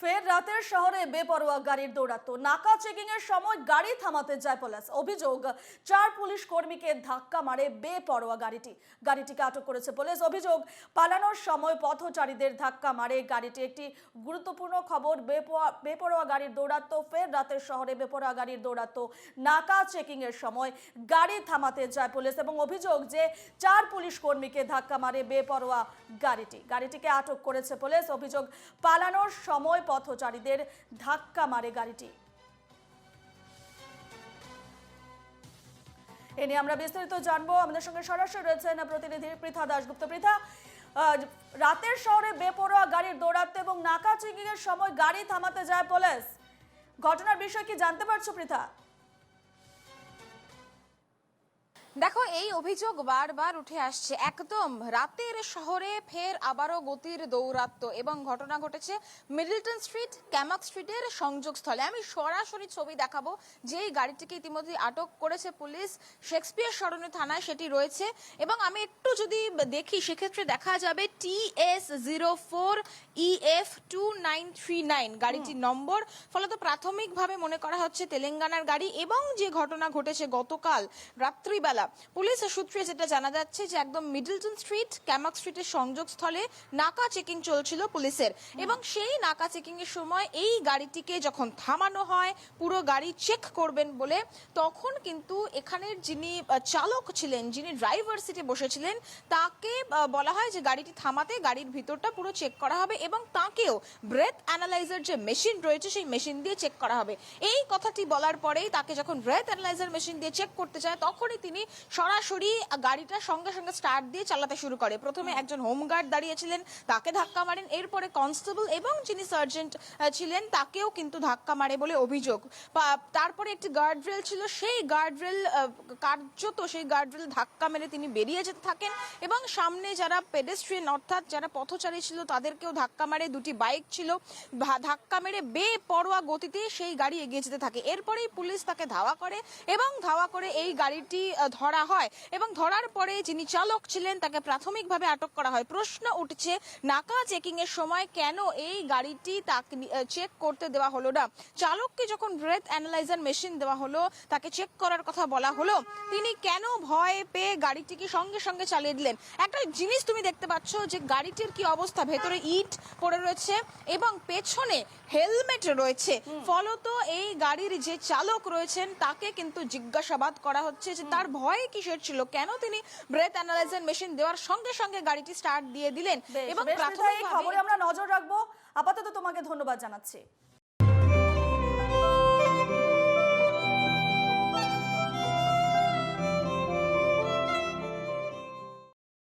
ফের রাতের শহরে বেপরোয়া গাড়ির দৌরাত্ম নাকা চেকিং এর সময় গাড়ি থামাতে যায় পুলিশ। অভিযোগ, চার পুলিশ কর্মীকে ধাক্কা মারে বেপরোয়া গাড়িটি। গাড়িটিকে আটক করেছে পুলিশ। অভিযোগ, পালানোর সময় পথচারীদের ধাক্কা মারে গাড়িটি। একটি গুরুত্বপূর্ণ খবর বেপরোয়া গাড়ির দৌরাত্ম ফের রাতের শহরে বেপরোয়া গাড়ির দৌরাত্ম নাকা চেকিং এর সময় গাড়ি থামাতে যায় পুলিশ এবং অভিযোগ যে, চার পুলিশ কর্মীকে ধাক্কা মারে বেপরোয়া গাড়িটি। গাড়িটিকে আটক করেছে পুলিশ। অভিযোগ, পালানোর সময় পথচারীদের ধাক্কা মারে গাড়িটি। এ নিয়ে আমরা বিস্তারিত জানব। আমাদের সঙ্গে সরাসরি রয়েছেন প্রতিনিধি পৃথা দাশগুপ্ত। পৃথা রাতের শহরে বেপরোয়া গাড়ির দৌড়াতে এবং নাকা চেকিং সময় গাড়ি থামাতে যায় পুলিশ। ঘটনার বিষয় কি জানতে পারছ পৃথা? দেখো এই অভিযোগ বারবার উঠে আসছে। একদম রাতের শহরে ফের আবারও গতির দৌরাত্ম এবং ঘটনা ঘটেছে মিডলটন স্ট্রিট ক্যামাক স্ট্রিটের সংযোগস্থলে। আমি সরাসরি ছবি দেখাবো যেই গাড়িটিকে ইতিমধ্যে আটক করেছে পুলিশ। শেক্সপিয়ার সরণি থানায় সেটি রয়েছে এবং আমি একটু যদি দেখি সেক্ষেত্রে দেখা যাবে T S zero four E F two nine three nine গাড়িটির নম্বর। ফলত প্রাথমিকভাবে মনে করা হচ্ছে তেলেঙ্গানার গাড়ি এবং যে ঘটনা ঘটেছে গতকাল রাত্রিবেলা পুলিশ সূত্রে যেটা জানা যাচ্ছে যে একদম মিডলটন স্ট্রিট ক্যামাক স্ট্রিটের সংযোগস্থলে নাকা চেকিং চলছিল পুলিশের। এবং সেই নাকা চেকিং এর সময় এই গাড়িটিকে যখন থামানো হয় পুরো গাড়ি চেক করবেন বলে তখন কিন্তু এখানের যিনি চালক ছিলেন যিনি ড্রাইভার সিটে বসেছিলেন তাকে বলা হয় যে গাড়িটি থামাতে গাড়ির ভিতরটা পুরো চেক করা হবে এবং তাকেও ব্রেথ অ্যানালাইজার যে মেশিন রয়েছে সেই মেশিন দিয়ে চেক করা হবে। এই কথাটি বলার পরেই তাকে যখন ব্রেথ অ্যানালাইজার মেশিন দিয়ে চেক করতে চায় তখনই তিনি সরাসরি গাড়িটা সঙ্গে সঙ্গে স্টার্ট দিয়ে চালাতে শুরু করে। প্রথমে একজন হোমগার্ড দাঁড়িয়েছিলেন তাকে ধাক্কা মারেন এরপরে কনস্টেবল এবং যিনি সার্জেন্ট ছিলেন তাকেও কিন্তু ধাক্কা মারে বলে অভিযোগ। তারপরে একটি গার্ড রেল ছিল সেই গার্ড রেল কার্যত সেই গার্ড রেল ধাক্কা মেরে তিনি বেরিয়ে যেতে থাকেন এবং সামনে যারা পেডেস্ট্রিয়ান অর্থাৎ যারা পথচারী ছিল তাদেরকেও ধাক্কা মারে দুটি বাইক ছিল ধাক্কা মেরে বেপরোয়া গতিতে সেই গাড়ি এগিয়ে যেতে থাকে। এরপরেই পুলিশ তাকে ধাওয়া করে এবং ধাওয়া করে এই গাড়িটি ধরা হয় এবং ধরার পরে যিনি চালক ছিলেন তাকে প্রাথমিকভাবে আটক করা হয়। প্রশ্ন উঠছে নাকা চেকিং এর সময় কেন এই গাড়িটি তাকে চেক করতে দেওয়া হলো না? চালককে যখন ব্রেথ অ্যানালাইজার মেশিন দেওয়া হলো তাকে চেক করার কথা বলা হলো তিনি কেন ভয় পেয়ে গাড়িটিকে সঙ্গে সঙ্গে চালিয়ে দিলেন? একটা জিনিস তুমি দেখতে পাচ্ছ যে গাড়িটির কি অবস্থা? ভেতরে ইট পড়ে রয়েছে এবং পেছনে হেলমেট রয়েছে। ফলত এই গাড়ির যে চালক রয়েছেন তাকে কিন্তু জিজ্ঞাসাবাদ করা হচ্ছে যে তার ভয় কিসের ছিল। কেন তিনি ব্রেথ অ্যানালাইজার মেশিন দেওয়ার সঙ্গে সঙ্গে গাড়িটি স্টার্ট দিয়ে দিলেন? এবং প্রাথমিক খবরে আমরা নজর রাখব। আপাতত তোমাকে ধন্যবাদ জানাচ্ছি।